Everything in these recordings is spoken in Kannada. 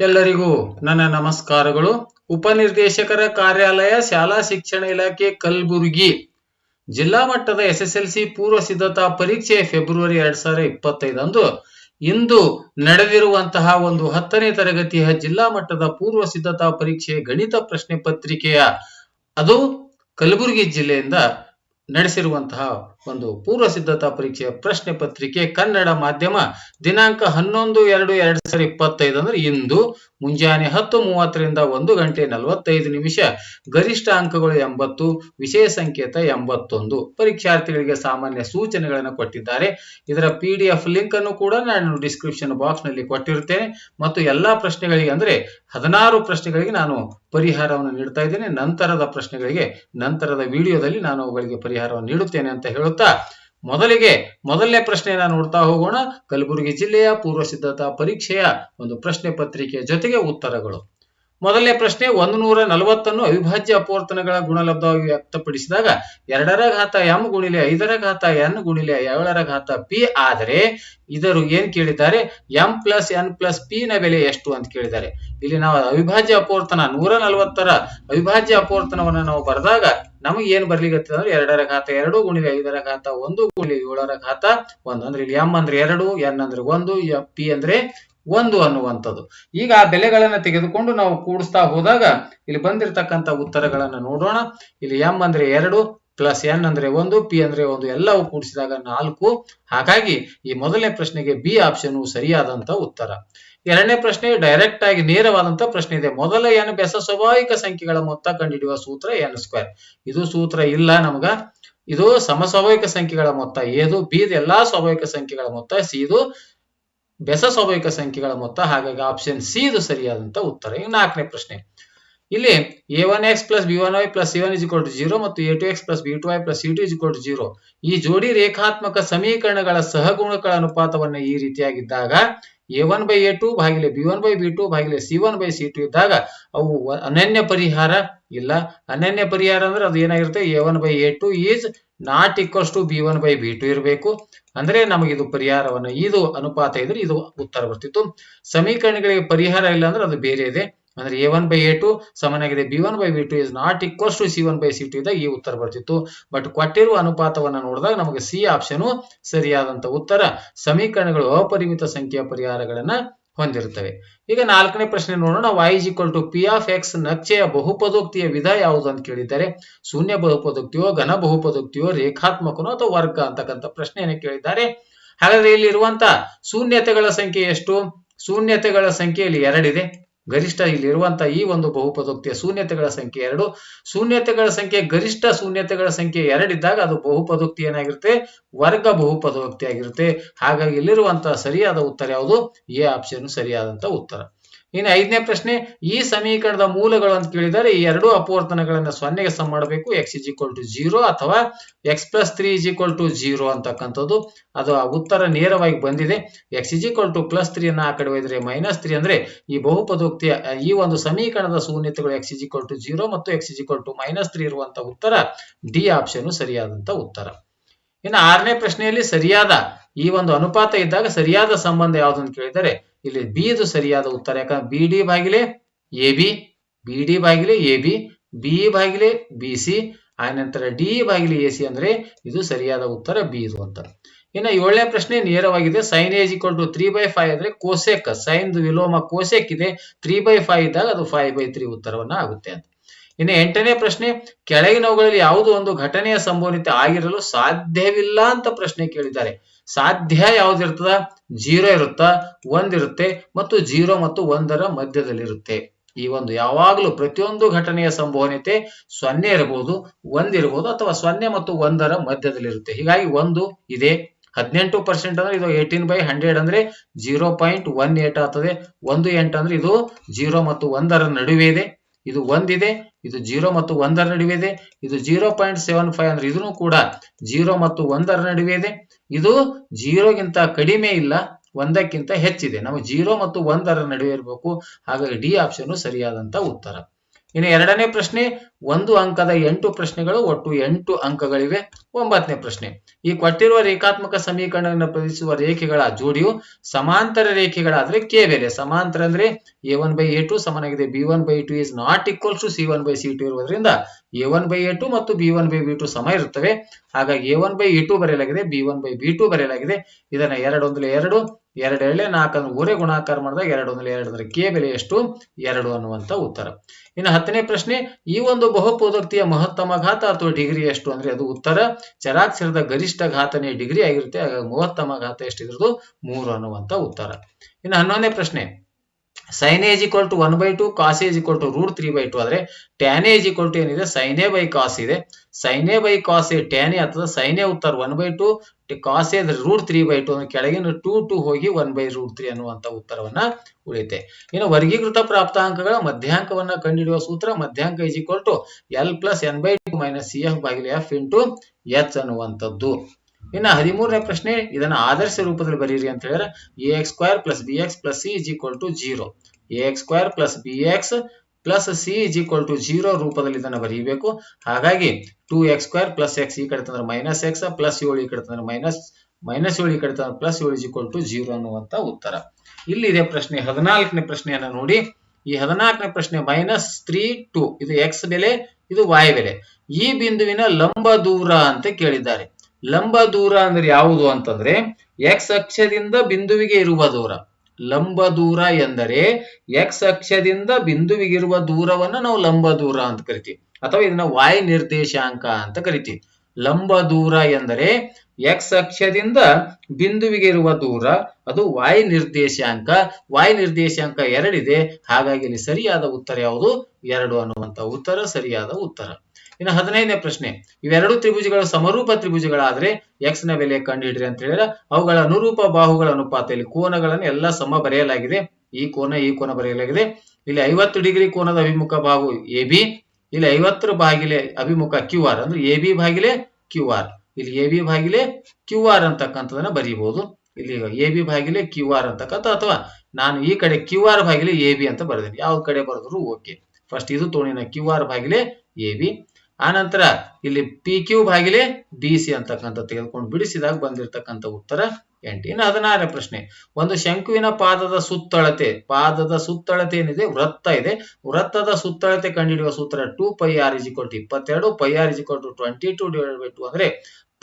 ಎಲ್ಲರಿಗೂ ನನ್ನ ನಮಸ್ಕಾರಗಳು. ಉಪನಿರ್ದೇಶಕರ ಕಾರ್ಯಾಲಯ, ಶಾಲಾ ಶಿಕ್ಷಣ ಇಲಾಖೆ, ಕಲಬುರಗಿ. ಜಿಲ್ಲಾ ಮಟ್ಟದ ಎಸ್ಎಸ್ಎಲ್ಸಿ ಪೂರ್ವ ಸಿದ್ಧತಾ ಪರೀಕ್ಷೆ ಫೆಬ್ರವರಿ ಎರಡ್ ಸಾವಿರದ ಇಪ್ಪತ್ತೈದಂದು ಇಂದು ನಡೆದಿರುವಂತಹ ಒಂದು ಹತ್ತನೇ ತರಗತಿಯ ಜಿಲ್ಲಾ ಮಟ್ಟದ ಪೂರ್ವ ಸಿದ್ಧತಾ ಪರೀಕ್ಷೆ ಗಣಿತ ಪ್ರಶ್ನೆ ಪತ್ರಿಕೆಯ ಅದು ಕಲಬುರಗಿ ಜಿಲ್ಲೆಯಿಂದ ನಡೆಸಿರುವಂತಹ ಒಂದು ಪೂರ್ವ ಸಿದ್ಧತಾ ಪರೀಕ್ಷೆಯ ಪ್ರಶ್ನೆ ಪತ್ರಿಕೆ ಕನ್ನಡ ಮಾಧ್ಯಮ ದಿನಾಂಕ ಹನ್ನೊಂದು, ಎರಡು, ಎರಡ್ ಸಾವಿರದ ಇಪ್ಪತ್ತೈದು ಅಂದ್ರೆ ಇಂದು ಮುಂಜಾನೆ ಹತ್ತು ಮೂವತ್ತರಿಂದ ಒಂದು ಗಂಟೆ ನಲವತ್ತೈದು ನಿಮಿಷ, ಗರಿಷ್ಠ ಅಂಕಗಳು ಎಂಬತ್ತು, ವಿಷಯ ಸಂಕೇತ ಎಂಬತ್ತೊಂದು. ಪರೀಕ್ಷಾರ್ಥಿಗಳಿಗೆ ಸಾಮಾನ್ಯ ಸೂಚನೆಗಳನ್ನು ಕೊಟ್ಟಿದ್ದಾರೆ. ಇದರ ಪಿ ಡಿ ಎಫ್ ಲಿಂಕ್ ಅನ್ನು ಕೂಡ ನಾನು ಡಿಸ್ಕ್ರಿಪ್ಷನ್ ಬಾಕ್ಸ್ನಲ್ಲಿ ಕೊಟ್ಟಿರ್ತೇನೆ ಮತ್ತು ಎಲ್ಲಾ ಪ್ರಶ್ನೆಗಳಿಗೆ ಅಂದ್ರೆ ಹದಿನಾರು ಪ್ರಶ್ನೆಗಳಿಗೆ ನಾನು ಪರಿಹಾರವನ್ನು ನೀಡ್ತಾ ಇದ್ದೇನೆ. ನಂತರದ ಪ್ರಶ್ನೆಗಳಿಗೆ ನಂತರದ ವಿಡಿಯೋದಲ್ಲಿ ನಾನು ಅವುಗಳಿಗೆ ಪರಿಹಾರವನ್ನು ನೀಡುತ್ತೇನೆ ಅಂತ ಹೇಳುತ್ತಾ ಮೊದಲಿಗೆ ಮೊದಲನೇ ಪ್ರಶ್ನೆಯನ್ನ ನೋಡ್ತಾ ಹೋಗೋಣ. ಕಲಬುರಗಿ ಜಿಲ್ಲೆಯ ಪೂರ್ವ ಸಿದ್ಧತಾ ಪರೀಕ್ಷೆಯ ಒಂದು ಪ್ರಶ್ನೆ ಪತ್ರಿಕೆಯ ಜೊತೆಗೆ ಉತ್ತರಗಳು. ಮೊದಲನೇ ಪ್ರಶ್ನೆ ಒಂದು ನೂರ ನಲವತ್ತನ್ನು ಅವಿಭಾಜ್ಯ ಅಪವರ್ತನಗಳ ಗುಣಲಬ್ಧವಾಗಿ ವ್ಯಕ್ತಪಡಿಸಿದಾಗ ಎರಡರ ಘಾತ ಎಂ ಗುಣಿಲೆ ಐದರ ಘಾತ ಎನ್ ಗುಣಿಲೆ ಏಳರ ಘಾತ ಪಿ. ಆದರೆ ಇದರು ಏನ್ ಕೇಳಿದ್ದಾರೆ? M plus N plus P ನ ಬೆಲೆ ಎಷ್ಟು ಅಂತ ಕೇಳಿದ್ದಾರೆ. ಇಲ್ಲಿ ನಾವು ಅವಿಭಾಜ್ಯ ಅಪವರ್ತನ ನೂರ ನಲವತ್ತರ ಅವಿಭಾಜ್ಯ ಅಪವರ್ತನವನ್ನು ನಾವು ಬರೆದಾಗ ನಮಗೆ ಏನ್ ಬರ್ಲಿಕ್ಕೆ ಅಂದ್ರೆ ಎರಡರ ಘಾತ ಎರಡು ಗುಣಿಲೆ ಐದರ ಘಾತ ಒಂದು ಗುಣಿಲೆ ಏಳರ ಘಾತ ಒಂದು. ಅಂದ್ರೆ ಇಲ್ಲಿ ಎಂ ಅಂದ್ರೆ ಎರಡು, ಎನ್ ಅಂದ್ರೆ ಒಂದು ಪಿ ಅಂದ್ರೆ ಒಂದು ಅನ್ನುವಂಥದ್ದು. ಈಗ ಆ ಬೆಲೆಗಳನ್ನ ತೆಗೆದುಕೊಂಡು ನಾವು ಕೂಡಿಸ್ತಾ ಹೋದಾಗ ಇಲ್ಲಿ ಬಂದಿರತಕ್ಕಂಥ ಉತ್ತರಗಳನ್ನ ನೋಡೋಣ. ಇಲ್ಲಿ ಎಂ ಅಂದ್ರೆ ಎರಡು ಪ್ಲಸ್ ಎನ್ ಅಂದ್ರೆ ಒಂದು ಪಿ ಅಂದ್ರೆ ಒಂದು ಎಲ್ಲವೂ ಕೂಡಿಸಿದಾಗ ನಾಲ್ಕು. ಹಾಗಾಗಿ ಈ ಮೊದಲನೇ ಪ್ರಶ್ನೆಗೆ ಬಿ ಆಪ್ಷನ್ ಸರಿಯಾದಂತ ಉತ್ತರ. ಎರಡನೇ ಪ್ರಶ್ನೆ ಡೈರೆಕ್ಟ್ ಆಗಿ ನೇರವಾದಂತ ಪ್ರಶ್ನೆ ಇದೆ. ಮೊದಲ ಎನ್ ಬೆಸ ಸ್ವಾಭಾವಿಕ ಸಂಖ್ಯೆಗಳ ಮೊತ್ತ ಕಂಡುಹಿಡಿಯುವ ಸೂತ್ರ ಎನ್ ಸ್ಕ್ವೇರ್ ಇದು ಸೂತ್ರ ಇಲ್ಲ ನಮಗ. ಇದು ಸಮಸ್ವಾಭಾವಿಕ ಸಂಖ್ಯೆಗಳ ಮೊತ್ತ. ಎದು ಬಿ ಎಲ್ಲಾ ಸ್ವಾಭಾವಿಕ ಸಂಖ್ಯೆಗಳ ಮೊತ್ತ. ಸಿ ಇದು ಬೆಸ ಸ್ವಾಭಾವಿಕ ಸಂಖ್ಯೆಗಳ ಮೊತ್ತ, ಹಾಗಾಗಿ ಆಪ್ಷನ್ ಸಿ ಇದು ಸರಿಯಾದಂತ ಉತ್ತರ. ಈಗ ನಾಲ್ಕನೇ ಪ್ರಶ್ನೆ. ಇಲ್ಲಿ A one X plus B one Y plus C one is to zero ಮತ್ತು A two X plus B two Y plus C two is to zero ಈ ಜೋಡಿ ರೇಖಾತ್ಮಕ ಸಮೀಕರಣಗಳ ಸಹಗುಣಗಳ ಅನುಪಾತವನ್ನು ಈ ರೀತಿಯಾಗಿದ್ದಾಗ A one by A two ಭಾಗಿಲೆ B one by B two ಭಾಗಿಲೆ C one by C two ಇದ್ದಾಗ ಅವು ಅನನ್ಯ ಪರಿಹಾರ? ಇಲ್ಲ. ಅನನ್ಯ ಪರಿಹಾರ ಅಂದ್ರೆ ಅದು ಏನಾಗಿರುತ್ತೆ? A one by A two is not equals to B one by B two ಇರಬೇಕು. ಅಂದ್ರೆ ನಮಗೆ ಇದು ಪರಿಹಾರವನ್ನು, ಇದು ಅನುಪಾತ ಇದ್ರೆ ಇದು ಉತ್ತರ ಬರ್ತಿತ್ತು. ಸಮೀಕರಣಗಳಿಗೆ ಪರಿಹಾರ ಇಲ್ಲ ಅಂದ್ರೆ ಅದು ಬೇರೆ ಇದೆ. ಅಂದ್ರೆ A one by A two ಸಮನಾಗಿದೆ. B one by B two is not equals to C one by C two ಇದ್ದಾಗ ಈ ಉತ್ತರ ಬರ್ತಿತ್ತು. ಬಟ್ ಕೊಟ್ಟಿರುವ ಅನುಪಾತವನ್ನ ನೋಡಿದಾಗ ನಮಗೆ ಸಿ ಆಪ್ಷನ್ ಸರಿಯಾದಂತ ಉತ್ತರ. ಸಮೀಕರಣಗಳು ಅಪರಿಮಿತ ಸಂಖ್ಯೆಯ ಪರಿಹಾರಗಳನ್ನ ಹೊಂದಿರುತ್ತವೆ. ಈಗ ನಾಲ್ಕನೇ ಪ್ರಶ್ನೆ ನೋಡೋಣ. Y is equal to P of X ನಕ್ಷೆಯ ಬಹುಪದೋಕ್ತಿಯ ವಿಧ ಯಾವುದು ಅಂತ ಕೇಳಿದ್ದಾರೆ ಶೂನ್ಯ ಬಹುಪದೋಕ್ತಿಯೋ, ಘನ ಬಹುಪದೋಕ್ತಿಯೋ, ರೇಖಾತ್ಮಕನೋ ಅಥವಾ ವರ್ಗ ಅಂತಕ್ಕಂಥ ಪ್ರಶ್ನೆಯನ್ನು ಕೇಳಿದ್ದಾರೆ. ಹಾಗಾದ್ರೆ ಇಲ್ಲಿ ಇರುವಂತ ಶೂನ್ಯತೆಗಳ ಸಂಖ್ಯೆ ಎಷ್ಟು? ಶೂನ್ಯತೆಗಳ ಸಂಖ್ಯೆ ಇಲ್ಲಿ ಎರಡಿದೆ. ಗರಿಷ್ಠ ಇಲ್ಲಿ ಇರುವಂತ ಈ ಒಂದು ಬಹುಪದೋಕ್ತಿಯ ಶೂನ್ಯತೆಗಳ ಸಂಖ್ಯೆ ಎರಡು. ಶೂನ್ಯತೆಗಳ ಸಂಖ್ಯೆ ಗರಿಷ್ಠ ಶೂನ್ಯತೆಗಳ ಸಂಖ್ಯೆ ಎರಡಿದ್ದಾಗ ಅದು ಬಹುಪದೋಕ್ತಿ ಏನಾಗಿರುತ್ತೆ? ವರ್ಗ ಬಹುಪದೋಕ್ತಿ ಆಗಿರುತ್ತೆ ಹಾಗಾಗಿ ಇಲ್ಲಿರುವಂತಹ ಸರಿಯಾದ ಉತ್ತರ ಯಾವುದು? ಎ ಆಪ್ಷನ್ ಸರಿಯಾದಂತಹ ಉತ್ತರ. ಇನ್ನು ಐದನೇ ಪ್ರಶ್ನೆ, ಈ ಸಮೀಕರಣದ ಮೂಲಗಳು ಅಂತ ಕೇಳಿದರೆ ಈ ಎರಡು ಅಪವರ್ತನಗಳನ್ನ ಸೊನ್ನೆಗೆ ಸಮ ಮಾಡಬೇಕು. X is equal to zero ಅಥವಾ X plus three is equal to zero ಅಂತಕ್ಕಂಥದ್ದು. ಅದು ಆ ಉತ್ತರ ನೇರವಾಗಿ ಬಂದಿದೆ. X is equal to plus three ಅನ್ನ ಆ ಕಡೆ ಒಯ್ದ್ರೆ ಮೈನಸ್ ತ್ರೀ ಅಂದ್ರೆ ಈ ಬಹುಪದೋಕ್ತಿಯ, ಈ ಒಂದು ಸಮೀಕರಣದ ಶೂನ್ಯತೆಗಳು X is equal to zero ಮತ್ತು X is equal to minus three ಇರುವಂತಹ ಉತ್ತರ ಡಿ ಆಪ್ಷನ್ ಸರಿಯಾದಂತ ಉತ್ತರ. ಇನ್ನು ಆರನೇ ಪ್ರಶ್ನೆಯಲ್ಲಿ ಸರಿಯಾದ, ಈ ಒಂದು ಅನುಪಾತ ಇದ್ದಾಗ ಸರಿಯಾದ ಸಂಬಂಧ ಯಾವುದು ಅಂತ ಕೇಳಿದರೆ ಇಲ್ಲಿ ಬಿ ಇದು ಸರಿಯಾದ ಉತ್ತರ ಯಾಕಂದ್ರೆ ಬಿ ಡಿ ಬಾಗಿಲೆ ಎ ಬಿ ಬಿ ಡಿ ಬಾಗಿಲೆ ಎ ಬಿ ಬಿ ಬಾಗಿಲೆ ಬಿ ಸಿ ಆ ನಂತರ ಡಿ ಬಾಗಿಲೆ ಎ ಸಿ ಅಂದ್ರೆ ಇದು ಸರಿಯಾದ ಉತ್ತರ ಬಿ ಇದು ಅಂತ. ಇನ್ನು ಏಳನೇ ಪ್ರಶ್ನೆ ನೇರವಾಗಿದೆ. Sine A equal to three by five ಅಂದ್ರೆ ಕೋಸೆಕ್ ಸೈನ್ ವಿಲೋಮ ಕೋಸೆಕ್ ಇದೆ. ತ್ರೀ ಬೈ ಫೈವ್ ಇದ್ದಾಗ ಅದು ಫೈವ್ ಬೈ ತ್ರೀ ಉತ್ತರವನ್ನ ಆಗುತ್ತೆ ಅಂತ. ಇನ್ನು ಎಂಟನೇ ಪ್ರಶ್ನೆ, ಕೆಳಗಿನವುಗಳಲ್ಲಿ ಯಾವುದು ಒಂದು ಘಟನೆಯ ಸಂಭವನೀಯತೆ ಆಗಿರಲು ಸಾಧ್ಯವಿಲ್ಲ ಅಂತ ಪ್ರಶ್ನೆ ಕೇಳಿದ್ದಾರೆ. ಸಾಧ್ಯ ಯಾವ್ದಿರ್ತದ ಜೀರೋ ಇರುತ್ತ? ಒಂದಿರುತ್ತೆ ಮತ್ತು ಜೀರೋ ಮತ್ತು ಒಂದರ ಮಧ್ಯದಲ್ಲಿರುತ್ತೆ. ಈ ಒಂದು ಯಾವಾಗಲೂ ಪ್ರತಿಯೊಂದು ಘಟನೆಯ ಸಂಭವನೀಯತೆ ಸೊನ್ನೆ ಇರಬಹುದು ಒಂದಿರಬಹುದು ಅಥವಾ ಸೊನ್ನೆ ಮತ್ತು ಒಂದರ ಮಧ್ಯದಲ್ಲಿರುತ್ತೆ. ಹೀಗಾಗಿ ಒಂದು ಇದೆ. ಹದಿನೆಂಟು ಪರ್ಸೆಂಟ್ ಅಂದ್ರೆ ಇದು ಏಟೀನ್ ಬೈ ಹಂಡ್ರೆಡ್ ಅಂದ್ರೆ ಜೀರೋ ಪಾಯಿಂಟ್ ಒನ್ ಏಟ್ ಆಗ್ತದೆ. ಒಂದು ಎಂಟು ಅಂದ್ರೆ ಇದು ಜೀರೋ ಮತ್ತು ಒಂದರ ನಡುವೆ ಇದೆ. ಇದು ಒಂದಿದೆ. ಇದು ಜೀರೋ ಮತ್ತು ಒಂದರ ನಡುವೆ ಇದೆ. ಇದು ಜೀರೋ ಪಾಯಿಂಟ್ ಸೆವೆನ್ ಫೈವ್ ಅಂದ್ರೆ ಇದನ್ನು ಕೂಡ ಜೀರೋ ಮತ್ತು ಒಂದರ ನಡುವೆ ಇದೆ. ಇದು ಜೀರೋಗಿಂತ ಕಡಿಮೆ ಇಲ್ಲ, ಒಂದಕ್ಕಿಂತ ಹೆಚ್ಚಿದೆ. ನಾವು ಜೀರೋ ಮತ್ತು ಒಂದರ ನಡುವೆ ಇರಬೇಕು. ಹಾಗಾಗಿ ಡಿ ಆಪ್ಷನ್ ಸರಿಯಾದಂತ ಉತ್ತರ. ಇನ್ನು ಎರಡನೇ ಪ್ರಶ್ನೆ, ಒಂದು ಅಂಕದ ಎಂಟು ಪ್ರಶ್ನೆಗಳು ಒಟ್ಟು ಎಂಟು ಅಂಕಗಳಿವೆ. ಒಂಬತ್ತನೇ ಪ್ರಶ್ನೆ, ಈ ಕೊಟ್ಟಿರುವ ರೇಖಾತ್ಮಕ ಸಮೀಕರಣವನ್ನು ಪ್ರತಿಸುವ ರೇಖೆಗಳ ಜೋಡಿಯು ಸಮಾಂತರ ರೇಖೆಗಳಾದ್ರೆ ಕೆ ಬೇರೆ ಸಮಾಂತರ ಅಂದ್ರೆ A one by A two ಸಮನಾಗಿದೆ. B one by two is not equal to C one by C two ಇರುವುದರಿಂದ A one by A two ಮತ್ತು B one by B two ಸಮ ಇರುತ್ತವೆ. ಹಾಗಾಗಿ A one by A two ಬರೆಯಲಾಗಿದೆ B one by B two ಬರೆಯಲಾಗಿದೆ. ಇದನ್ನ ಎರಡು ಒಂದಲೆ ಎರಡು ಎರಡು ಎರಡೇ ನಾಲ್ಕನ್ನು ಊರೇ ಗುಣಾಕಾರ ಮಾಡಿದಾಗ ಎರಡು ಒಂದಲೆ ಎರಡು ಅಂದ್ರೆ ಕೆ ಬೆಲೆ ಎಷ್ಟು? ಎರಡು ಅನ್ನುವಂತ ಉತ್ತರ. ಇನ್ನು ಹತ್ತನೇ ಪ್ರಶ್ನೆ, ಈ ಒಂದು ಬಹುಪೋದಕ್ತಿಯ ಮಹತ್ತಮ ಘಾತ ಅಥವಾ ಡಿಗ್ರಿ ಎಷ್ಟು ಅಂದ್ರೆ ಅದು ಉತ್ತರ. ಚರಾಕ್ಷರದ ಗರಿಷ್ಠ ಘಾತನೇ ಡಿಗ್ರಿ ಆಗಿರುತ್ತೆ, ಹಾಗಾಗಿ ಮಹತ್ತಮ ಘಾತ ಎಷ್ಟಿರೋದು ಮೂರು ಅನ್ನುವಂತ ಉತ್ತರ. ಇನ್ನು ಹನ್ನೊಂದನೇ ಪ್ರಶ್ನೆ sine A equal to one by two cos A equal to root three by two ಆದ್ರೆ ಟ್ಯಾನ್ ಏಜ್ ಈಕ್ವಲ್ ಟು ಏನಿದೆ? ಸೈನೆ ಬೈ ಕಾಸ್ ಇದೆ. ಸೈನೆ ಬೈ ಕಾಸ್ ಟ್ಯಾನೆ ಅಥವಾ ಸೈನೇ ಉತ್ತರ one by two cos A root three by two ಅಂದ್ರೆ ಕೆಳಗಿನ ಟೂ ಟು ಹೋಗಿ ಒನ್ ಬೈ ರೂಟ್ ತ್ರೀ ಅನ್ನುವಂತ ಉತ್ತರವನ್ನ ಉಳಿಯುತ್ತೆ. ಇನ್ನು ವರ್ಗೀಕೃತ ಪ್ರಾಪ್ತಾಂಕಗಳ ಮಧ್ಯಾಂಕವನ್ನ ಕಂಡುಹಿಡಿಯುವ ಸೂತ್ರ ಮಧ್ಯಾಂಕ is equal to L plus N by two minus C F ಬಾಗಿಲು ಎಫ್ ಇಂಟು ಎಚ್ ಅನ್ನುವಂಥದ್ದು. ಇನ್ನು ಹದಿಮೂರನೇ ಪ್ರಶ್ನೆ, ಇದನ್ನ ಆದರ್ಶ ರೂಪದಲ್ಲಿ ಬರೀರಿ ಅಂತ ಹೇಳಿದ್ರೆ A X square plus B X plus C is equal to zero A X square plus B X plus C is equal to zero ರೂಪದಲ್ಲಿ ಇದನ್ನ ಬರೀಬೇಕು. ಹಾಗಾಗಿ two X square plus X ಈ ಕಡೆ ತಂದ್ರೆ ಮೈನಸ್ ಎಕ್ಸ್ ಪ್ಲಸ್ ಏಳು ಈ ಕಡೆ ತಂದ್ರೆ ಮೈನಸ್ ಮೈನಸ್ ಏಳು ಈ ಕಡೆ ತಂದ್ರೆ ಪ್ಲಸ್ ಏಳು ಇಸ್ ಈಕ್ವಲ್ ಟು ಜೀರೋ ಅನ್ನುವಂತ ಉತ್ತರ. ಇಲ್ಲಿದೆ ಪ್ರಶ್ನೆ, ಹದಿನಾಲ್ಕನೇ ಪ್ರಶ್ನೆಯನ್ನ ನೋಡಿ. ಈ ಹದಿನಾಲ್ಕನೇ ಪ್ರಶ್ನೆ ಮೈನಸ್ ತ್ರೀ ಟು ಇದು ಎಕ್ಸ್ ಬೆಲೆ, ಇದು ವಾಯ್ ಬೆಲೆ. ಈ ಬಿಂದುವಿನ ಲಂಬ ದೂರ ಅಂತ ಕೇಳಿದ್ದಾರೆ. ಲಂಬ ದೂರ ಅಂದ್ರೆ ಯಾವುದು ಅಂತಂದ್ರೆ ಎಕ್ಸ್ ಅಕ್ಷದಿಂದ ಬಿಂದುವಿಗೆ ಇರುವ ದೂರ. ಲಂಬ ದೂರ ಎಂದರೆ ಎಕ್ಸ್ ಅಕ್ಷದಿಂದ ಬಿಂದುವಿಗೆ ಇರುವ ದೂರವನ್ನ ನಾವು ಲಂಬ ದೂರ ಅಂತ ಕರಿತೀವಿ. ಅಥವಾ ಇದನ್ನ ವಾಯ್ ನಿರ್ದೇಶಾಂಕ ಅಂತ ಕರಿತೀವಿ. ಲಂಬ ದೂರ ಎಂದರೆ ಎಕ್ಸ್ ಅಕ್ಷದಿಂದ ಬಿಂದುವಿಗೆ ಇರುವ ದೂರ. ಅದು ವಾಯ್ ನಿರ್ದೇಶಾಂಕ. ವಾಯ್ ನಿರ್ದೇಶಾಂಕ ಎರಡಿದೆ. ಹಾಗಾಗಿ ಇಲ್ಲಿ ಸರಿಯಾದ ಉತ್ತರ ಯಾವುದು? ಎರಡು ಅನ್ನುವಂತ ಉತ್ತರ, ಸರಿಯಾದ ಉತ್ತರ. ಇನ್ನು ಹದಿನೈದನೇ ಪ್ರಶ್ನೆ, ಇವೆರಡು ತ್ರಿಭುಜಗಳು ಸಮರೂಪ ತ್ರಿಭುಜಗಳಾದ್ರೆ ಎಕ್ಸ್ನ ಬೆಲೆ ಕಂಡುಹಿಡ್ರಿ ಅಂತ ಹೇಳಿದ್ರೆ ಅವುಗಳ ಅನುರೂಪ ಬಾಹುಗಳ ಅನುಪಾತ ಇಲ್ಲಿ ಕೋನಗಳನ್ನು ಎಲ್ಲ ಸಮ ಬರೆಯಲಾಗಿದೆ. ಈ ಕೋನ ಈ ಕೋನ ಬರೆಯಲಾಗಿದೆ. ಇಲ್ಲಿ ಐವತ್ತು ಡಿಗ್ರಿ ಕೋನದ ಅಭಿಮುಖ ಬಾಹು ಎ ಬಿ ಇಲ್ಲಿ ಐವತ್ತರ ಬಾಗಿಲೆ ಅಭಿಮುಖ ಕ್ಯೂ ಆರ್ ಅಂದ್ರೆ ಎ ಬಿ ಬಾಗಿಲೆ ಕ್ಯೂ ಆರ್ ಇಲ್ಲಿ ಎ ಬಿ ಬಾಗಿಲೆ ಕ್ಯೂ ಆರ್ ಅಂತಕ್ಕಂಥದನ್ನ ಬರೀಬಹುದು ಇಲ್ಲಿ ಎ ಬಿ ಬಾಗಿಲೆ ಕ್ಯೂ ಆರ್ ಅಂತಕ್ಕಂಥ ಅಥವಾ ನಾನು ಈ ಕಡೆ ಕ್ಯೂ ಆರ್ ಬಾಗಿಲೆ ಎ ಬಿ ಅಂತ ಬರೆದೇನೆ. ಯಾವ ಕಡೆ ಬರೆದ್ರು ಓಕೆ ಫಸ್ಟ್ ಇದು ತೋಣಿನ ಕ್ಯೂ ಆರ್ ಬಾಗಿಲೆ ಎ ಬಿ ಆನಂತರ ಇಲ್ಲಿ ಪಿ ಕ್ಯೂ ಬಾಗಿಲೆ ಡಿ ಸಿ ಅಂತಕ್ಕಂಥ ತೆಗೆದುಕೊಂಡು ಬಿಡಿಸಿದಾಗ ಬಂದಿರತಕ್ಕಂಥ ಉತ್ತರ ಎಂಟು ಇನ್ನು ಹದಿನಾರನೇ ಪ್ರಶ್ನೆ, ಒಂದು ಶಂಕುವಿನ ಪಾದದ ಸುತ್ತಳತೆ ಪಾದದ ಸುತ್ತಳತೆ ಏನಿದೆ? ವೃತ್ತ ಇದೆ. ವೃತ್ತದ ಸುತ್ತಳತೆ ಕಂಡುಹಿಡಿಯುವ ಸೂತ್ರ two pi r is to ಇಪ್ಪತ್ತೆರಡು pi r is to twenty two divide by two ಅಂದ್ರೆ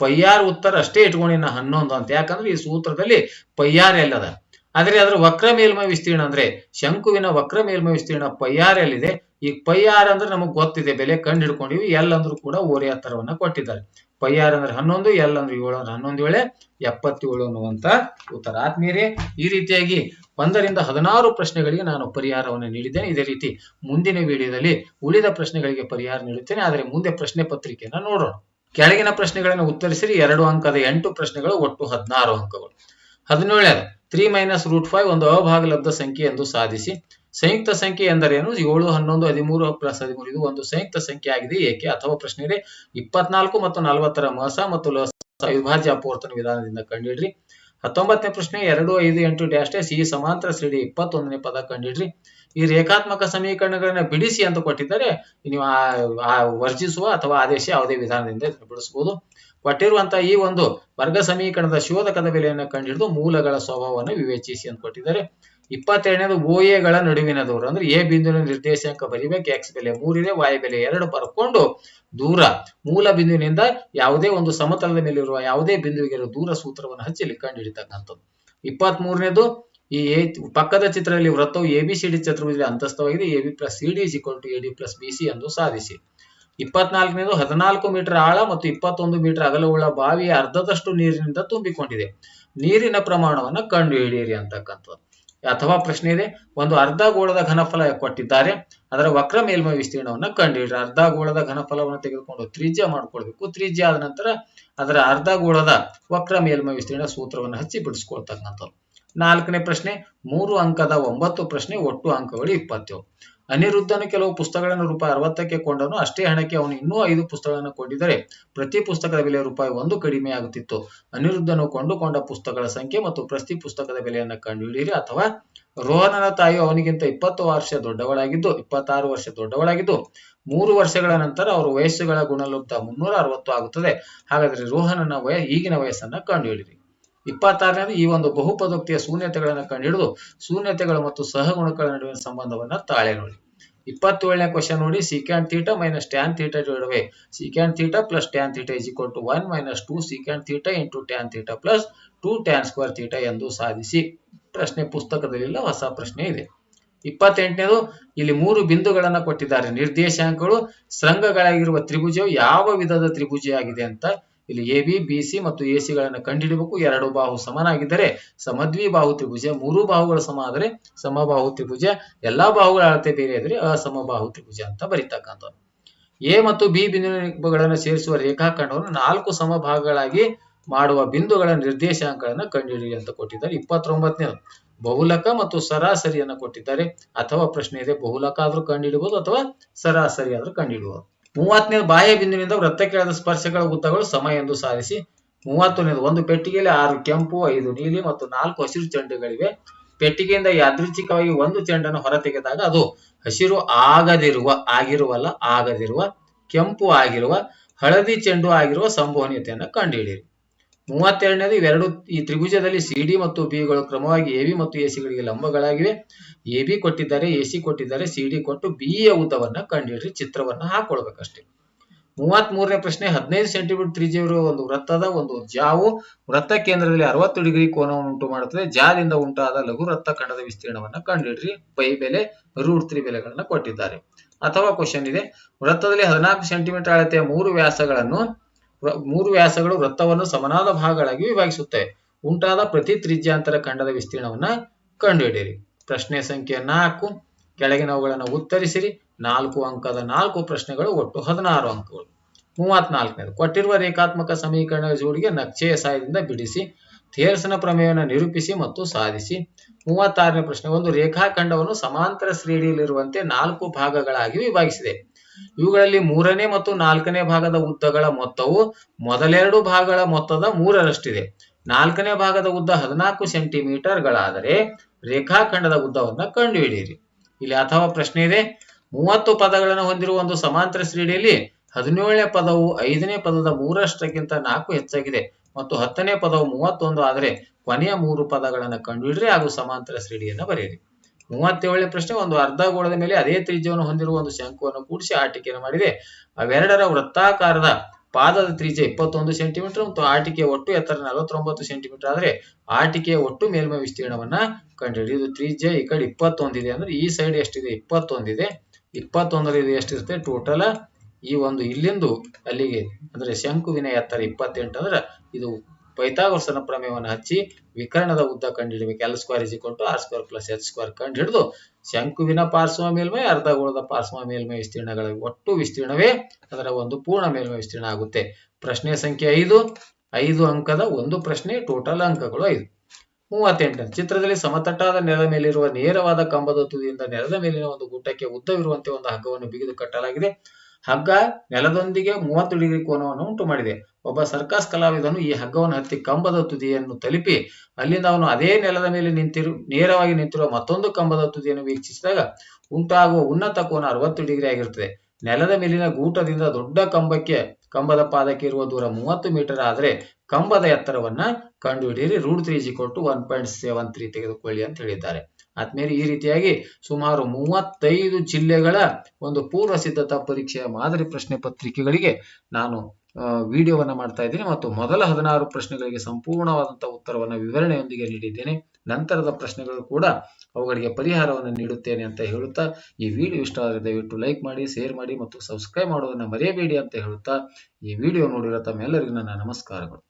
ಪೈ ಆರ್ ಉತ್ತರ ಅಷ್ಟೇ ಇಟ್ಕೊಂಡಿನ ಹನ್ನೊಂದು ಅಂತ. ಯಾಕಂದ್ರೆ ಈ ಸೂತ್ರದಲ್ಲಿ ಪೈ ಆರ್ ಎಲ್ಲದ? ಆದ್ರೆ ಅದರ ವಕ್ರ ಮೇಲ್ಮೈ ವಿಸ್ತೀರ್ಣ ಅಂದ್ರೆ ಶಂಕುವಿನ ವಕ್ರ ಮೇಲ್ಮೈ ವಿಸ್ತೀರ್ಣ ಪೈ ಆರ್ ಎಲ್ಲಿದೆ? ಈ ಪೈ ಆರ್ ಅಂದ್ರೆ ನಮಗ್ ಗೊತ್ತಿದೆ, ಬೆಲೆ ಕಂಡು ಹಿಡ್ಕೊಂಡಿವಿ ಎಲ್ ಅಂದ್ರೂ ಕೂಡ ಓರೆ ಎತ್ತರವನ್ನ ಕೊಟ್ಟಿದ್ದಾರೆ. ಪೈ ಆರ್ ಅಂದ್ರೆ ಹನ್ನೊಂದು, ಎಲ್ ಅಂದ್ರೆ ಏಳು ಅಂದ್ರೆ ಹನ್ನೊಂದು ವೇಳೆ ಎಪ್ಪತ್ತೇಳು ಅನ್ನುವಂತ ಉತ್ತರ. ಆತ್ಮೀಯರೇ, ಈ ರೀತಿಯಾಗಿ ಒಂದರಿಂದ ಹದಿನಾರು ಪ್ರಶ್ನೆಗಳಿಗೆ ನಾನು ಪರಿಹಾರವನ್ನು ನೀಡಿದ್ದೇನೆ. ಇದೇ ರೀತಿ ಮುಂದಿನ ವಿಡಿಯೋದಲ್ಲಿ ಉಳಿದ ಪ್ರಶ್ನೆಗಳಿಗೆ ಪರಿಹಾರ ನೀಡುತ್ತೇನೆ. ಆದರೆ ಮುಂದೆ ಪ್ರಶ್ನೆ ಪತ್ರಿಕೆಯನ್ನು ನೋಡೋಣ. ಕೆಳಗಿನ ಪ್ರಶ್ನೆಗಳನ್ನು ಉತ್ತರಿಸಿರಿ. ಎರಡು ಅಂಕದ ಎಂಟು ಪ್ರಶ್ನೆಗಳು, ಒಟ್ಟು ಹದಿನಾರು ಅಂಕಗಳು. ಹದಿನೇಳನೇದು ತ್ರೀ ಮೈನಸ್ ರೂಟ್ ಫೈವ್ ಒಂದು ಅಭಾಗಲಬ್ಧ ಸಂಖ್ಯೆ ಎಂದು ಸಾಧಿಸಿ. ಸಂಯುಕ್ತ ಸಂಖ್ಯೆ ಎಂದರೇನು? ಏಳು, ಹನ್ನೊಂದು, ಹದಿಮೂರು, ಪ್ಲಸ್ ಹದಿಮೂರು. ಇದು ಒಂದು ಸಂಯುಕ್ತ ಸಂಖ್ಯೆ ಆಗಿದೆ. ಏಕೆ? ಅಥವಾ ಪ್ರಶ್ನೆ ಇದೆ. ಇಪ್ಪತ್ನಾಲ್ಕು ಮತ್ತು ನಲವತ್ತರ ಮಸ ಮತ್ತು ಲಸ ಅವಿಭಾಜ್ಯ ಅಪವರ್ತನ ವಿಧಾನದಿಂದ ಕಂಡಿಡ್ರಿ ಹತ್ತೊಂಬತ್ತನೇ ಪ್ರಶ್ನೆ, ಎರಡು, ಐದು, ಎಂಟು ಡ್ಯಾಶ್ ಈ ಸಮಾಂತರ ಸಿಡಿ ಇಪ್ಪತ್ತೊಂದನೇ ಪದ ಕಂಡಿಡ್ರಿ ಈ ರೇಖಾತ್ಮಕ ಸಮೀಕರಣಗಳನ್ನ ಬಿಡಿಸಿ ಅಂತ ಕೊಟ್ಟಿದ್ದಾರೆ. ನೀವು ಆ ವರ್ಜಿಸುವ ಅಥವಾ ಆದೇಶ ಯಾವುದೇ ವಿಧಾನದಿಂದ ಬಿಡಿಸಬಹುದು ಕೊಟ್ಟಿರುವಂತಹ ಈ ಒಂದು ವರ್ಗ ಸಮೀಕರಣದ ಶೋಧಕದ ಬೆಲೆಯನ್ನು ಕಂಡುಹಿಡಿದು ಮೂಲಗಳ ಸ್ವಭಾವವನ್ನು ವಿವೇಚಿಸಿ ಅಂತ ಕೊಟ್ಟಿದ್ದಾರೆ. ಇಪ್ಪತ್ತೆರಡನೇದು ಓಎಗಳ ನಡುವಿನ ದೂರ ಅಂದ್ರೆ ಎ ಬಿಂದುವಿನ ನಿರ್ದೇಶಾಂಕ ಬರಿಬೇಕು, ಎಕ್ಸ್ ಬೆಲೆ ಮೂರಿದೆ ವಾಯ್ ಬೆಲೆ ಎರಡು ಬರ್ಕೊಂಡು ದೂರ. ಮೂಲ ಬಿಂದುವಿನಿಂದ ಯಾವುದೇ ಒಂದು ಸಮತಲದ ಮೇಲೆ ಇರುವ ಯಾವುದೇ ಬಿಂದುವಿಗೆ ದೂರ ಸೂತ್ರವನ್ನು ಹಚ್ಚಿ ಇಲ್ಲಿ ಕಂಡುಹಿಡಿತಕ್ಕಂಥದ್ದು. ಇಪ್ಪತ್ತ್ ಮೂರನೇದು ಈ ಎ ಪಕ್ಕದ ಚಿತ್ರದಲ್ಲಿ ವೃತ್ತವು ಎ ಬಿ ಸಿ ಡಿ ಚತುರ್ಭುಜ ಅಂತಸ್ಥವಾಗಿದೆ. A B plus C D equal to A D plus B C ಎಂದು ಸಾಧಿಸಿ. ಇಪ್ಪತ್ನಾಲ್ಕನೇದು ಹದಿನಾಲ್ಕು ಮೀಟರ್ ಆಳ ಮತ್ತು ಇಪ್ಪತ್ತೊಂದು ಮೀಟರ್ ಅಗಲವುಳ್ಳ ಬಾವಿಯ ಅರ್ಧದಷ್ಟು ನೀರಿನಿಂದ ತುಂಬಿಕೊಂಡಿದೆ. ನೀರಿನ ಪ್ರಮಾಣವನ್ನ ಕಂಡುಹಿಡಿಯಿರಿ ಅಂತಕ್ಕಂಥದ್ದು. ಅಥವಾ ಪ್ರಶ್ನೆ ಇದೆ, ಒಂದು ಅರ್ಧ ಗೋಳದ ಘನಫಲ ಕೊಟ್ಟಿದ್ದಾರೆ, ಅದರ ವಕ್ರ ಮೇಲ್ಮೈ ವಿಸ್ತೀರ್ಣವನ್ನ ಕಂಡುಹಿಡಿರಿ ಅರ್ಧ ಗೋಳದ ಘನಫಲವನ್ನು ತೆಗೆದುಕೊಂಡು ತ್ರಿಜ್ಯ ಮಾಡ್ಕೊಳ್ಬೇಕು ತ್ರಿಜ್ಯ ಆದ ನಂತರ ಅದರ ಅರ್ಧ ಗೋಳದ ವಕ್ರ ಮೇಲ್ಮೈ ವಿಸ್ತೀರ್ಣ ಸೂತ್ರವನ್ನು ಹಚ್ಚಿ ಬಿಡಿಸ್ಕೊಳ್ತಕ್ಕಂಥದ್ದು. ನಾಲ್ಕನೇ ಪ್ರಶ್ನೆ, ಮೂರು ಅಂಕದ ಒಂಬತ್ತು ಪ್ರಶ್ನೆ, ಒಟ್ಟು ಅಂಕಗಳು ಇಪ್ಪತ್ತೇಳು. ಅನಿರುದ್ಧನು ಕೆಲವು ಪುಸ್ತಕಗಳನ್ನು ರೂಪಾಯಿ ಅರವತ್ತಕ್ಕೆ ಕೊಂಡನು. ಅಷ್ಟೇ ಹಣಕ್ಕೆ ಅವನು ಇನ್ನೂ ಐದು ಪುಸ್ತಕಗಳನ್ನು ಕೊಂಡಿದ್ದರೆ. ಪ್ರತಿ ಪುಸ್ತಕದ ಬೆಲೆ ರೂಪಾಯಿ ಒಂದು ಕಡಿಮೆ ಆಗುತ್ತಿತ್ತು. ಅನಿರುದ್ಧನು ಕೊಂಡುಕೊಂಡ ಪುಸ್ತಕಗಳ ಸಂಖ್ಯೆ ಮತ್ತು ಪ್ರತಿ ಪುಸ್ತಕದ ಬೆಲೆಯನ್ನು ಕಂಡುಹಿಡಿಯಿರಿ. ಅಥವಾ ರೋಹನನ ತಾಯಿ ಅವನಿಗಿಂತ ಇಪ್ಪತ್ತು ವರ್ಷ ದೊಡ್ಡವಳಾಗಿದ್ದು, ಇಪ್ಪತ್ತಾರು ವರ್ಷ ದೊಡ್ಡವಳಾಗಿದ್ದು, ಮೂರು ವರ್ಷಗಳ ನಂತರ ಅವರ ವಯಸ್ಸುಗಳ ಗುಣಲಬ್ಧ ಮುನ್ನೂರ ಅರವತ್ತು ಆಗುತ್ತದೆ. ಹಾಗಾದರೆ ರೋಹನನ ವಯ, ಈಗಿನ ವಯಸ್ಸನ್ನ ಕಂಡುಹಿಡಿಯಿರಿ. ಇಪ್ಪತ್ತಾರನೇದು ಈ ಒಂದು ಬಹುಪದೋಕ್ತಿಯ ಶೂನ್ಯತೆಗಳನ್ನು ಕಂಡುಹಿಡಿದು ಶೂನ್ಯತೆಗಳು ಮತ್ತು ಸಹಗುಣಗಳ ನಡುವಿನ ಸಂಬಂಧವನ್ನ ತಾಳೆ ನೋಡಿ. ಇಪ್ಪತ್ತೇಳನೇ ಕ್ವಶನ್ ನೋಡಿ secant theta minus tan theta ಜೋಡುವೆ secant theta plus tan theta is equal to one minus two secant theta into tan theta plus two tan square theta ಎಂದು ಸಾಧಿಸಿ. ಪ್ರಶ್ನೆ ಪುಸ್ತಕದಲ್ಲಿಲ್ಲ ಹೊಸ ಪ್ರಶ್ನೆ ಇದೆ. ಇಪ್ಪತ್ತೆಂಟನೇದು, ಇಲ್ಲಿ ಮೂರು ಬಿಂದುಗಳನ್ನು ಕೊಟ್ಟಿದ್ದಾರೆ. ನಿರ್ದೇಶಾಂಕಗಳು, ಶೃಂಗಗಳಾಗಿರುವ ತ್ರಿಭುಜವು ಯಾವ ವಿಧದ ತ್ರಿಭುಜವಾಗಿದೆ ಅಂತ ಇಲ್ಲಿ ಎ ಬಿ ಬಿ ಸಿ ಮತ್ತು ಎ ಸಿಗಳನ್ನು ಕಂಡುಹಿಡಬೇಕು ಎರಡು ಬಾಹು ಸಮನಾಗಿದ್ದರೆ ಸಮದ್ವಿ ಬಾಹು ತ್ರಿಭುಜ, ಮೂರು ಬಾಹುಗಳು ಸಮ ಆದರೆ ಸಮಬಾಹು ತ್ರಿಭುಜ. ಎಲ್ಲಾ ಬಾಹುಗಳ ಅಳತೆ ಬೇರೆ ಇದ್ರೆ ಅಸಮಬಾಹು ತ್ರಿಭುಜ ಅಂತ ಬರೀತಕ್ಕಂಥದ್ದು. ಎ ಮತ್ತು ಬಿ ಬಿಂದುಗಳನ್ನು ಸೇರಿಸುವ ರೇಖಾಖಂಡವನ್ನು ನಾಲ್ಕು ಸಮಭಾಗಗಳಾಗಿ ಮಾಡುವ ಬಿಂದುಗಳ ನಿರ್ದೇಶಾಂಕಗಳನ್ನು ಕಂಡುಹಿಡಿಯಿರಿ ಅಂತ ಕೊಟ್ಟಿದ್ದಾರೆ. ಇಪ್ಪತ್ತೊಂಬತ್ತನೇದು ಬಹುಲಕ ಮತ್ತು ಸರಾಸರಿಯನ್ನು ಕೊಟ್ಟಿದ್ದಾರೆ. ಅಥವಾ ಪ್ರಶ್ನೆ ಇದೆ, ಬಹುಲಕ ಆದ್ರೂ ಕಂಡುಹಿಡಬಹುದು ಅಥವಾ ಸರಾಸರಿ ಆದರೂ ಕಂಡುಹಿಡಬಹುದು ಮೂವತ್ತನೇ ಬಾಹ್ಯ ಬಿಂದುವಿನಿಂದ ವೃತ್ತಕ್ಕೆಳೆದ ಸ್ಪರ್ಶಗಳ ಉದ್ದಗಳು ಸಮ ಎಂದು ಸಾಧಿಸಿ ಮೂವತ್ತೊಂದನೇದು ಒಂದು ಪೆಟ್ಟಿಗೆಯಲ್ಲಿ ಆರು ಕೆಂಪು, ಐದು ನೀಲಿ ಮತ್ತು ನಾಲ್ಕು ಹಸಿರು ಚೆಂಡುಗಳಿವೆ. ಪೆಟ್ಟಿಗೆಯಿಂದ ಯಾದೃಚ್ಛಿಕವಾಗಿ ಒಂದು ಚೆಂಡನ್ನು ಹೊರತೆಗೆದಾಗ ಅದು ಹಸಿರು ಆಗದಿರುವ, ಆಗಿರುವಲ್ಲ, ಆಗದಿರುವ, ಕೆಂಪು ಆಗಿರುವ, ಹಳದಿ ಚೆಂಡು ಆಗಿರುವ ಸಂಭವನೀಯತೆಯನ್ನು ಕಂಡುಹಿಡಿಯಿರಿ ಮೂವತ್ತೆರಡನೇದು ಇವೆರಡು ಈ ತ್ರಿಭುಜದಲ್ಲಿ ಸಿಡಿ ಮತ್ತು ಬಿಗಳು ಕ್ರಮವಾಗಿ ಎಬಿ ಮತ್ತು ಎಸಿಗಳಿಗೆ ಲಂಬಗಳಾಗಿವೆ. ಎಬಿ ಕೊಟ್ಟಿದ್ದಾರೆ ಎಸಿ ಕೊಟ್ಟಿದ್ದಾರೆ ಸಿಡಿ ಕೊಟ್ಟು ಬಿ ಯ ಉದ್ದವನ್ನ ಕಂಡುಹಿಡಿರಿ ಚಿತ್ರವನ್ನ ಹಾಕೊಳ್ಬೇಕಷ್ಟೇ. ಮೂವತ್ತ್ ಮೂರನೇ ಪ್ರಶ್ನೆ, ಹದಿನೈದು ಸೆಂಟಿಮೀಟರ್ ತ್ರಿಜ್ಯವಿರುವ ಒಂದು ವೃತ್ತದ ಒಂದು ಜಾವು ವೃತ್ತ ಕೇಂದ್ರದಲ್ಲಿ ಅರವತ್ತು ಡಿಗ್ರಿ ಕೋನವನ್ನು ಉಂಟು ಮಾಡುತ್ತದೆ. ಜಾದಿಂದ ಉಂಟಾದ ಲಘು ವೃತ್ತ ಖಂಡದ ವಿಸ್ತೀರ್ಣವನ್ನ ಕಂಡುಹಿಡ್ರಿ. ಪೈ ಬೆಲೆ, ರೂಟ್ ತ್ರೀ ಬೆಲೆಗಳನ್ನ ಕೊಟ್ಟಿದ್ದಾರೆ. ಅಥವಾ ಕ್ವಶನ್ ಇದೆ. ವೃತ್ತದಲ್ಲಿ ಹದಿನಾಲ್ಕು ಸೆಂಟಿಮೀಟರ್ ಅಳತೆಯ ಮೂರು ವ್ಯಾಸಗಳನ್ನು ಮೂರು ವ್ಯಾಸಗಳು ವೃತ್ತವನ್ನು ಸಮನಾದ ಭಾಗಗಳಾಗಿ ವಿಭಾಗಿಸುತ್ತವೆ. ಉಂಟಾದ ಪ್ರತಿ ತ್ರಿಜ್ಯಾಂತರ ಖಂಡದ ವಿಸ್ತೀರ್ಣವನ್ನ ಕಂಡುಹಿಡಿಯಿರಿ. ಪ್ರಶ್ನೆ ಸಂಖ್ಯೆ ನಾಲ್ಕು. ಕೆಳಗಿನವುಗಳನ್ನು ಉತ್ತರಿಸಿರಿ. ನಾಲ್ಕು ಅಂಕದ ನಾಲ್ಕು ಪ್ರಶ್ನೆಗಳು ಒಟ್ಟು ಹದಿನಾರು ಅಂಕಗಳು. ಮೂವತ್ನಾಲ್ಕನೇದು. ಕೊಟ್ಟಿರುವ ರೇಖಾತ್ಮಕ ಸಮೀಕರಣ ಜೋಡಿಗೆ ನಕ್ಷೆಯ ಸಹಾಯದಿಂದ ಬಿಡಿಸಿ ಥೇರ್ಸನ ಪ್ರಮೇಯವನ್ನು ನಿರೂಪಿಸಿ ಮತ್ತು ಸಾಧಿಸಿ. ಮೂವತ್ತಾರನೇ ಪ್ರಶ್ನೆ. ಒಂದು ರೇಖಾಖಂಡವನ್ನು ಸಮಾಂತರ ಶ್ರೇಣಿಯಲ್ಲಿರುವಂತೆ ನಾಲ್ಕು ಭಾಗಗಳಾಗಿ ವಿಭಾಗಿಸಿದೆ. ಇವುಗಳಲ್ಲಿ ಮೂರನೇ ಮತ್ತು ನಾಲ್ಕನೇ ಭಾಗದ ಉದ್ದಗಳ ಮೊತ್ತವು ಮೊದಲೆರಡು ಭಾಗಗಳ ಮೊತ್ತದ ಮೂರರಷ್ಟಿದೆ. ನಾಲ್ಕನೇ ಭಾಗದ ಉದ್ದ ಹದಿನಾಲ್ಕು ಸೆಂಟಿಮೀಟರ್ಗಳಾದರೆ ರೇಖಾಖಂಡದ ಉದ್ದವನ್ನು ಕಂಡುಹಿಡಿಯಿರಿ. ಇಲ್ಲಿ ಅಥವಾ ಪ್ರಶ್ನೆ ಇದೆ, ಮೂವತ್ತು ಪದಗಳನ್ನು ಹೊಂದಿರುವ ಒಂದು ಸಮಾಂತರ ಶ್ರೇಣಿಯಲ್ಲಿ ಹದಿನೇಳನೇ ಪದವು ಐದನೇ ಪದದ ಮೂರಷ್ಟಕ್ಕಿಂತ ನಾಲ್ಕು ಹೆಚ್ಚಾಗಿದೆ ಮತ್ತು ಹತ್ತನೇ ಪದವು ಮೂವತ್ತೊಂದು ಆದರೆ ಕೊನೆಯ ಮೂರು ಪದಗಳನ್ನು ಕಂಡುಹಿಡಿದ್ರೆ ಹಾಗೂ ಸಮಾಂತರ ಶ್ರೇಣಿಯನ್ನು ಬರೆಯಿರಿ. ಮೂವತ್ತೇಳನೇ ಪ್ರಶ್ನೆ, ಒಂದು ಅರ್ಧ ಗೋಳದ ಮೇಲೆ ಅದೇ ತ್ರಿಜ್ಯವನ್ನು ಹೊಂದಿರುವ ಒಂದು ಶಂಕುವನ್ನು ಕೂಡಿಸಿ ಆಟಿಕೆಯನ್ನು ಮಾಡಿದೆ. ಅವೆರಡರ ವೃತ್ತಾಕಾರದ ಪಾದದ ತ್ರಿಜ್ಯ ಇಪ್ಪತ್ತೊಂದು ಸೆಂಟಿಮೀಟರ್ ಮತ್ತು ಆಟಿಕೆಯ ಒಟ್ಟು ಎತ್ತರ ನಲವತ್ತೊಂಬತ್ತು ಸೆಂಟಿಮೀಟರ್. ಆದರೆ ಆಟಿಕೆಯ ಒಟ್ಟು ಮೇಲ್ಮೈ ವಿಸ್ತೀರ್ಣವನ್ನ ಕಂಡುಹಿಡಿ ಇದು ತ್ರಿಜ್ಯ ಈ ಕಡೆ ಇಪ್ಪತ್ತೊಂದಿದೆ ಅಂದ್ರೆ ಈ ಸೈಡ್ ಎಷ್ಟಿದೆ? ಇಪ್ಪತ್ತೊಂದಿದೆ ಇಪ್ಪತ್ತೊಂದರ ಇದು ಎಷ್ಟಿರುತ್ತೆ? ಟೋಟಲ್ ಈ ಒಂದು ಇಲ್ಲಿಂದು ಅಲ್ಲಿಗೆ, ಅಂದ್ರೆ ಶಂಕುವಿನ ಎತ್ತರ ಇಪ್ಪತ್ತೆಂಟು ಅಂದ್ರೆ ಇದು ಪೈಥಾಗೋರಸನ ಪ್ರಮೇಯವನ್ನು ಹಚ್ಚಿ ವಿಕರಣದ ಉದ್ದ ಕಂಡುಹಿಡಬೇಕು. L square is R square plus H square ಕಂಡು ಹಿಡಿದು ಶಂಕುವಿನ ಪಾರ್ಶ್ವ ಮೇಲ್ಮೈ, ಅರ್ಧಗೋಳದ ಪಾರ್ಶ್ವ ಮೇಲ್ಮೈ ವಿಸ್ತೀರ್ಣಗಳ ಒಟ್ಟು ವಿಸ್ತೀರ್ಣವೇ? ಅದರ ಒಂದು ಪೂರ್ಣ ಮೇಲ್ಮೈ ವಿಸ್ತೀರ್ಣ ಆಗುತ್ತೆ. ಪ್ರಶ್ನೆ ಸಂಖ್ಯೆ ಐದು. ಐದು ಅಂಕದ ಒಂದು ಪ್ರಶ್ನೆ ಟೋಟಲ್ ಅಂಕಗಳು ಐದು. ಮೂವತ್ತೆಂಟು ಚಿತ್ರದಲ್ಲಿ ಸಮತಟ್ಟಾದ ನೆಲದ ಮೇಲಿರುವ ನೇರವಾದ ಕಂಬದ ತುದಿಯಿಂದ ನೆಲದ ಮೇಲಿನ ಒಂದು ಗುಟ್ಟಕ್ಕೆ ಉದ್ದವಿರುವಂತೆ ಒಂದು ಹಗ್ಗವನ್ನು ಬಿಗಿದು ಕಟ್ಟಲಾಗಿದೆ. ಹಗ್ಗ ನೆಲದೊಂದಿಗೆ ಮೂವತ್ತು ಡಿಗ್ರಿ ಕೋನವನ್ನು ಉಂಟು ಮಾಡಿದೆ. ಒಬ್ಬ ಸರ್ಕಸ್ ಕಲಾವಿದನು ಈ ಹಗ್ಗವನ್ನು ಹತ್ತಿ ಕಂಬದ ತುದಿಯನ್ನು ತಲುಪಿ, ಅಲ್ಲಿಂದ ಅವನು ಅದೇ ನೆಲದ ಮೇಲೆ ನಿಂತಿರು, ನೇರವಾಗಿ ನಿಂತಿರುವ ಮತ್ತೊಂದು ಕಂಬದ ತುದಿಯನ್ನು ವೀಕ್ಷಿಸಿದಾಗ ಉಂಟಾಗುವ ಉನ್ನತ ಕೋನ ಅರವತ್ತು ಡಿಗ್ರಿ ಆಗಿರುತ್ತದೆ. ನೆಲದ ಮೇಲಿನ ಗೂಟದಿಂದ ದೊಡ್ಡ ಕಂಬಕ್ಕೆ, ಕಂಬದ ಪಾದಕ್ಕೆ ಇರುವ ದೂರ ಮೂವತ್ತು ಮೀಟರ್ ಆದರೆ ಕಂಬದ ಎತ್ತರವನ್ನ ಕಂಡುಹಿಡಿಯಿರಿ. ರೂಟ್ ತ್ರೀ ಜಿ ಕೊಟ್ಟು ಒನ್ ಪಾಯಿಂಟ್ ಸೆವೆನ್ ತ್ರೀ ತೆಗೆದುಕೊಳ್ಳಿ ಅಂತ ಹೇಳಿದ್ದಾರೆ. ಆದ್ಮೇಲೆ ಈ ರೀತಿಯಾಗಿ ಸುಮಾರು ಮೂವತ್ತೈದು ಜಿಲ್ಲೆಗಳ ಒಂದು ಪೂರ್ವ ಸಿದ್ಧತಾ ಪರೀಕ್ಷೆಯ ಮಾದರಿ ಪ್ರಶ್ನೆ ಪತ್ರಿಕೆಗಳಿಗೆ ನಾನು ವಿಡಿಯೋವನ್ನ ಮಾಡ್ತಾ ಇದ್ದೀನಿ ಮತ್ತು ಮೊದಲ ಹದಿನಾರು ಪ್ರಶ್ನೆಗಳಿಗೆ ಸಂಪೂರ್ಣವಾದಂಥ ಉತ್ತರವನ್ನು, ವಿವರಣೆಯೊಂದಿಗೆ ನೀಡಿದ್ದೇನೆ. ನಂತರದ ಪ್ರಶ್ನೆಗಳು ಕೂಡ ಅವುಗಳಿಗೆ ಪರಿಹಾರವನ್ನು ನೀಡುತ್ತೇನೆ ಅಂತ ಹೇಳುತ್ತಾ, ಈ ವಿಡಿಯೋ ಇಷ್ಟ ಆದರೆ ದಯವಿಟ್ಟು ಲೈಕ್ ಮಾಡಿ, ಶೇರ್ ಮಾಡಿ ಮತ್ತು ಸಬ್ಸ್ಕ್ರೈಬ್ ಮಾಡುವುದನ್ನು ಮರೆಯಬೇಡಿ ಅಂತ ಹೇಳುತ್ತಾ, ಈ ವಿಡಿಯೋ ನೋಡಿರೋ ತಮ್ಮೆಲ್ಲರಿಗೂ ನನ್ನ ನಮಸ್ಕಾರಗಳು.